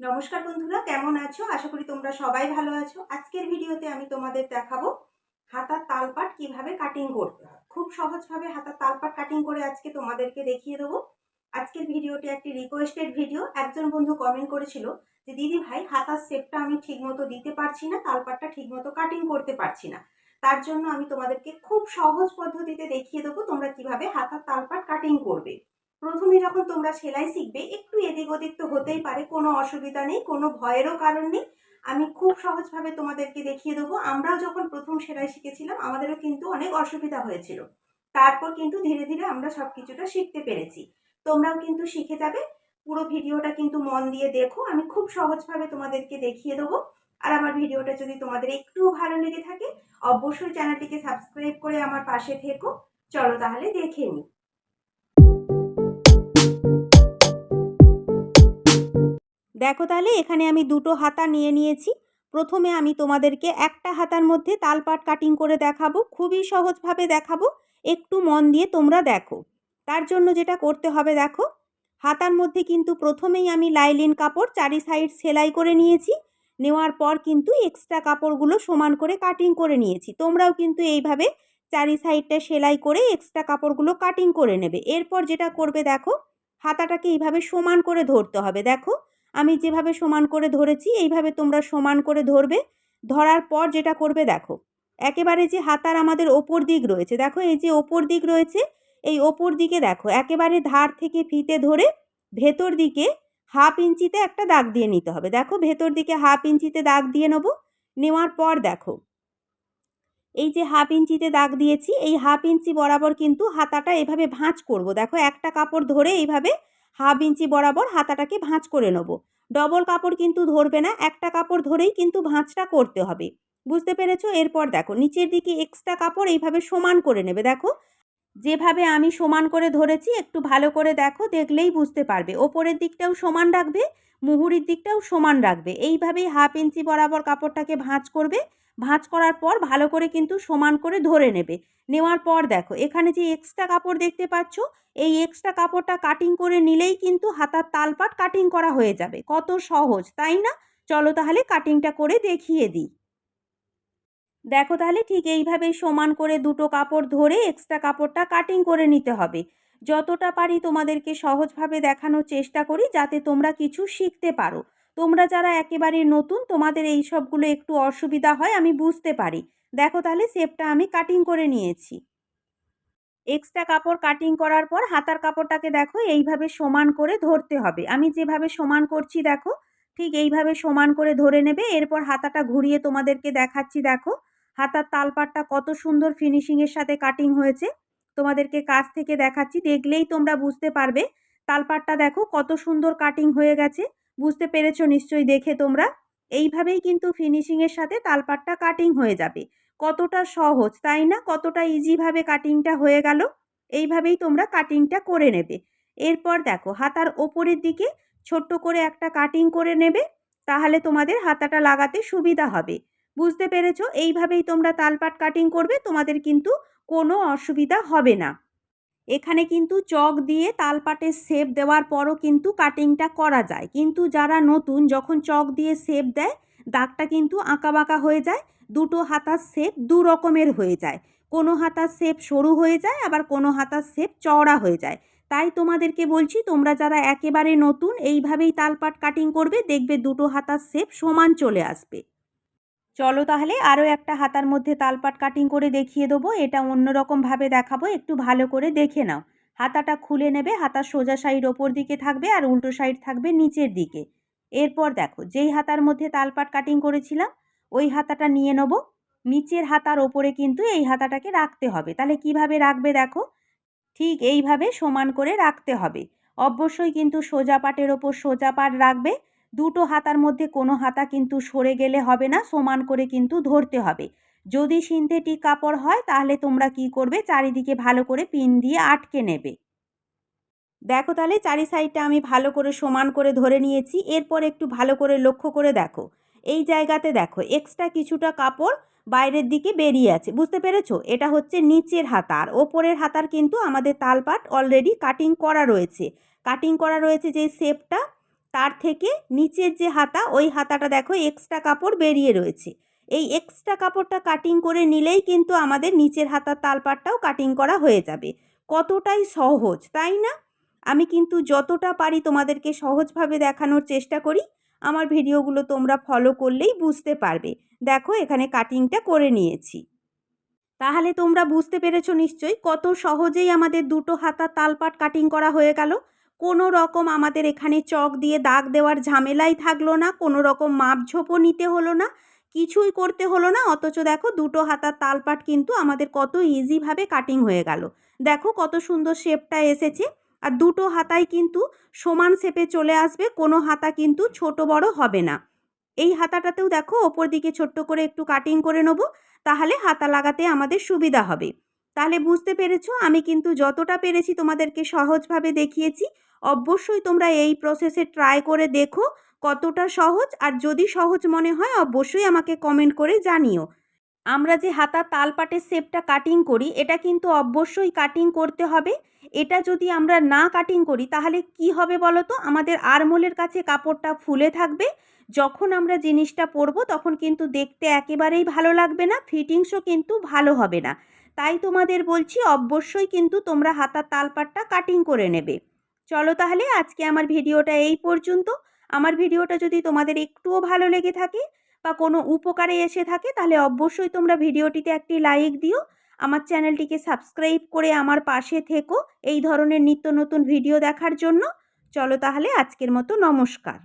নমস্কার বন্ধুরা, কেমন আছো? আশা করি তোমরা সবাই ভালো আছো। আজকের ভিডিওতে আমি তোমাদের দেখাবো হাতার তালপাট কীভাবে কাটিং করতে হয়। খুব সহজভাবে হাতার তালপাট কাটিং করে আজকে তোমাদেরকে দেখিয়ে দেবো। আজকের ভিডিওটি একটি রিকোয়েস্টেড ভিডিও একজন বন্ধু কমেন্ট করেছিল যে, দিদি ভাই, হাতার শেপটা আমি ঠিকমতো দিতে পারছি না, তালপাটটা ঠিকমতো কাটিং করতে পারছি না। তার জন্য আমি তোমাদেরকে খুব সহজ পদ্ধতিতে দেখিয়ে দেবো তোমরা কীভাবে হাতার তালপাট কাটিং করবে। প্রথমে যখন তোমরা সেলাই শিখবে, একটু এদিক ওদিক তো হতেই পারে, কোনো অসুবিধা নেই, কোনো ভয়েরও কারণ নেই। আমি খুব সহজভাবে তোমাদেরকে দেখিয়ে দেবো। আমরাও যখন প্রথম সেলাই শিখেছিলাম, আমাদেরও কিন্তু অনেক অসুবিধা হয়েছিল। তারপর কিন্তু ধীরে ধীরে আমরা সব কিছুটা শিখতে পেরেছি। তোমরাও কিন্তু শিখে যাবে। পুরো ভিডিওটা কিন্তু মন দিয়ে দেখো। আমি খুব সহজভাবে তোমাদেরকে দেখিয়ে দেবো। আর আমার ভিডিওটা যদি তোমাদের একটু ভালো লেগে থাকে, অবশ্যই চ্যানেলটিকে সাবস্ক্রাইব করে আমার পাশে থেকো। চলো তাহলে দেখে নিই। দেখো তাহলে, এখানে আমি দুটো হাতা নিয়ে নিয়েছি। প্রথমে আমি তোমাদেরকে একটা হাতার মধ্যে তালপাট কাটিং করে দেখাবো, খুবই সহজভাবে দেখাবো, একটু মন দিয়ে তোমরা দেখো। তার জন্য যেটা করতে হবে দেখো, হাতার মধ্যে কিন্তু প্রথমেই আমি লাইলিন কাপড় চারি সাইড সেলাই করে নিয়েছি, নেওয়ার পর কিন্তু এক্সট্রা কাপড়গুলো সমান করে কাটিং করে নিয়েছি। তোমরাও কিন্তু এইভাবে চারি সাইডটা সেলাই করে এক্সট্রা কাপড়গুলো কাটিং করে নেবে। এরপর যেটা করবে দেখো, হাতাটাকে এইভাবে সমান করে ধরতে হবে। দেখো আমি যেভাবে সমান করে ধরেছি, এইভাবে তোমরা সমান করে ধরবে। ধরার পর যেটা করবে, দেখো। একেবারে যে হাতার আমাদের ওপর দিক রয়েছে, দেখো এই যে ওপর দিক রয়েছে, এই ওপর দিকে দেখো, একেবারে ধার থেকে ফিতে ধরে ভেতর দিকে হাফ ইঞ্চিতে একটা দাগ দিয়ে নিতে হবে। দেখো, ভেতর দিকে হাফ ইঞ্চিতে দাগ দিয়ে নেব, নেওয়ার পর দেখো, এই যে হাফ ইঞ্চিতে দাগ দিয়েছি, এই হাফ ইঞ্চি বরাবর কিন্তু হাতাটা এভাবে ভাঁজ করব। দেখো, একটা কাপড় ধরে এইভাবে হাফ ইঞ্চি বরাবর হাতাটাকে ভাঁজ করে নেব। ডবল কাপড় কিন্তু ধরবে না, একটা কাপড় ধরেই কিন্তু ভাঁজটা করতে হবে। বুঝতে পেরেছ? এরপর দেখো, নিচের দিকে এক্সট্রা কাপড় এইভাবে সমান করে নেবে। দেখো, যেভাবে আমি সমান করে ধরেছি, একটু ভালো করে দেখো, দেখলেই বুঝতে পারবে। ওপরের দিকটাও সমান রাখবে, মুহুরির দিকটাও সমান রাখবে। এইভাবেই হাফ ইঞ্চি বরাবর কাপড়টাকে ভাঁজ করবে ভাঁজ করার পর ভালো করে কিন্তু সমান করে ধরে নেবে। নেওয়ার পর দেখো, এখানে যে এক্সট্রা কাপড় দেখতে পাচ্ছ, এই এক্সট্রা কাপড়টা কাটিং করে নিলেই কিন্তু হাতার তালপাট কাটিং করা হয়ে যাবে। কত সহজ, তাই না? চলো তাহলে কাটিংটা করে দেখিয়ে দিই। দেখো তাহলে ঠিক এইভাবেই সমান করে দুটো কাপড় ধরে এক্সট্রা কাপড়টা কাটিং করে নিতে হবে। যতটা পারি তোমাদেরকে সহজভাবে দেখানোর চেষ্টা করি, যাতে তোমরা কিছু শিখতে পারো। তোমরা যারা একেবারে নতুন, তোমাদের এই সবগুলো একটু অসুবিধা হয়, আমি বুঝতে পারি। দেখো তাহলে শেপটা আমি কাটিং করে নিয়েছি। এক্সট্রা কাপড় কাটিং করার পর হাতার কাপড়টাকে দেখো এইভাবে সমান করে ধরতে হবে। আমি যেভাবে সমান করছি দেখো, ঠিক এইভাবে সমান করে ধরে নেবে, এরপর হাতাটা ঘুরিয়ে তোমাদেরকে দেখাচ্ছি দেখো। হাতার তালপাটটা কত সুন্দর ফিনিশিংয়ের সাথে কাটিং হয়েছে। তোমাদেরকে কাছ থেকে দেখাচ্ছি, দেখলেই তোমরা বুঝতে পারবে। তালপাটটা দেখো কত সুন্দর কাটিং হয়ে গেছে। বুঝতে পেরেছ নিশ্চয়ই দেখে তোমরা? এইভাবেই কিন্তু ফিনিশিংয়ের সাথে তালপাটটা কাটিং হয়ে যাবে। কতটা সহজ, তাই না? কতটা ইজিভাবে কাটিংটা হয়ে গেল? এইভাবেই তোমরা কাটিংটা করে নেবে। এরপর দেখো, হাতার ওপরের দিকে ছোট্ট করে একটা কাটিং করে নেবে, তাহলে তোমাদের হাতাটা লাগাতে সুবিধা হবে। বুঝতে পেরেছ? এইভাবেই তোমরা তালপাট কাটিং করবে, তোমাদের কিন্তু কোনো অসুবিধা হবে না। এখানে কিন্তু চক দিয়ে তালপাটের শেপ দেওয়ার পরও কিন্তু কাটিংটা করা যায়। কিন্তু যারা নতুন যখন চক দিয়ে শেপ দেয়, দাগটা কিন্তু আঁকাবাঁকা হয়ে যায়, দুটো হাতার শেপ দু রকমের হয়ে যায়। কোনো হাতার শেপ সরু হয়ে যায়, আবার কোনো হাতার শেপ চওড়া হয়ে যায়। তাই তোমাদেরকে বলছি, তোমরা যারা একেবারে নতুন, এইভাবেই তালপাট কাটিং করবে, দেখবে দুটো হাতার শেপ সমান চলে আসবে। চলো তাহলে আরও একটা হাতার মধ্যে তালপাট কাটিং করে দেখিয়ে দেবো। এটা অন্যরকমভাবে দেখাবো। একটু ভালো করে দেখে নাও। হাতাটা খুলে নেবে হাতার সোজা সাইড ওপর দিকে থাকবে আর উল্টো সাইড থাকবে নিচের দিকে। এরপর দেখো, যেই হাতার মধ্যে তালপাট কাটিং করেছিলাম, ওই হাতাটা নিয়ে নেব। নিচের হাতার ওপরে কিন্তু এই হাতাটাকে রাখতে হবে। তাহলে কীভাবে রাখবে দেখো? ঠিক এইভাবে সমান করে রাখতে হবে। অবশ্যই কিন্তু সোজা পাটের ওপর সোজা পাট রাখবে। দুটো হাতার মধ্যে কোনো হাতা কিন্তু সরে গেলে হবে না, সমান করে কিন্তু ধরতে হবে। যদি সিনথেটিক কাপড় হয়, তাহলে তোমরা কি করবে? চারিদিকে ভালো করে পিন দিয়ে আটকে নেবে। দেখো তাহলে, চারি সাইডটা আমি ভালো করে সমান করে ধরে নিয়েছি। এরপর একটু ভালো করে লক্ষ্য করে দেখো। এই জায়গাতে দেখো এক্সট্রা কিছুটা কাপড় বাইরের দিকে বেরিয়ে আছে। বুঝতে পেরেছ? এটা হচ্ছে নিচের হাতার ওপরের হাতার কিন্তু আমাদের তালপাট অলরেডি কাটিং করা রয়েছে। কাটিং করা রয়েছে যে শেপটা তার থেকে নিচের যে হাতা, ওই হাতাটা দেখো এক্সট্রা কাপড় বেরিয়ে রয়েছে। এই এক্সট্রা কাপড়টা কাটিং করে নিলেই কিন্তু আমাদের নিচের হাতার তালপাটটাও কাটিং করা হয়ে যাবে। কতটাই সহজ, তাই না? আমি কিন্তু যতটা পারি তোমাদেরকে সহজভাবে দেখানোর চেষ্টা করি। আমার ভিডিওগুলো তোমরা ফলো করলেই বুঝতে পারবে। দেখো এখানে কাটিংটা করে নিয়েছি। তাহলে তোমরা বুঝতে পেরেছ নিশ্চয়ই কত সহজেই আমাদের দুটো হাতা তালপাট কাটিং করা হয়ে গেল। কোনো রকম আমাদের এখানে চক দিয়ে দাগ দেওয়ার ঝামেলাই থাকল না, কোনো রকম মাপঝোপও নিতে হলো না, কিছুই করতে হলো না, অথচ দেখো দুটো হাতার তালপাট কিন্তু আমাদের কত ইজিভাবে কাটিং হয়ে গেল। দেখো কত সুন্দর শেপটা এসেছে, আর দুটো হাতাই কিন্তু সমান শেপে চলে আসবে, কোনো হাতা কিন্তু ছোট বড় হবে না। এই হাতাটাতেও দেখো ওপর দিকে ছোট্ট করে একটু কাটিং করে নেব, তাহলে হাতা লাগাতে আমাদের সুবিধা হবে। তাহলে বুঝতে পেরেছ? আমি কিন্তু যতটা পেরেছি তোমাদেরকে সহজভাবে দেখিয়েছি। অবশ্যই তোমরা এই প্রসেসে ট্রাই করে দেখো কতটা সহজ আর যদি সহজ মনে হয় অবশ্যই আমাকে কমেন্ট করে জানিও। আমরা যে হাতা তালপাটের শেপটা কাটিং করি, এটা কিন্তু অবশ্যই কাটিং করতে হবে। এটা যদি আমরা না কাটিং করি, তাহলে কি হবে বলো তো আমাদের আরমোলের কাছে কাপড়টা ফুলে থাকবে। যখন আমরা জিনিসটা পরবো, তখন কিন্তু দেখতে একেবারেই ভালো লাগবে না ফিটিংসও কিন্তু ভালো হবে না। তাই তোমাদের বলছি অবশ্যই কিন্তু তোমরা হাতার তালপাটটা কাটিং করে নেবে। চলো তাহলে আজকে আমার ভিডিওটা এই পর্যন্ত। আমার ভিডিওটা যদি তোমাদের একটুও ভালো লেগে থাকে বা কোনো উপকারে এসে থাকে তাহলে অবশ্যই তোমরা ভিডিওটিতে একটি লাইক দিও। আমার চ্যানেলটিকে সাবস্ক্রাইব করে আমার পাশে থেকো এই ধরনের নিত্য নতুন ভিডিও দেখার জন্য। চলো তাহলে আজকের মতো নমস্কার।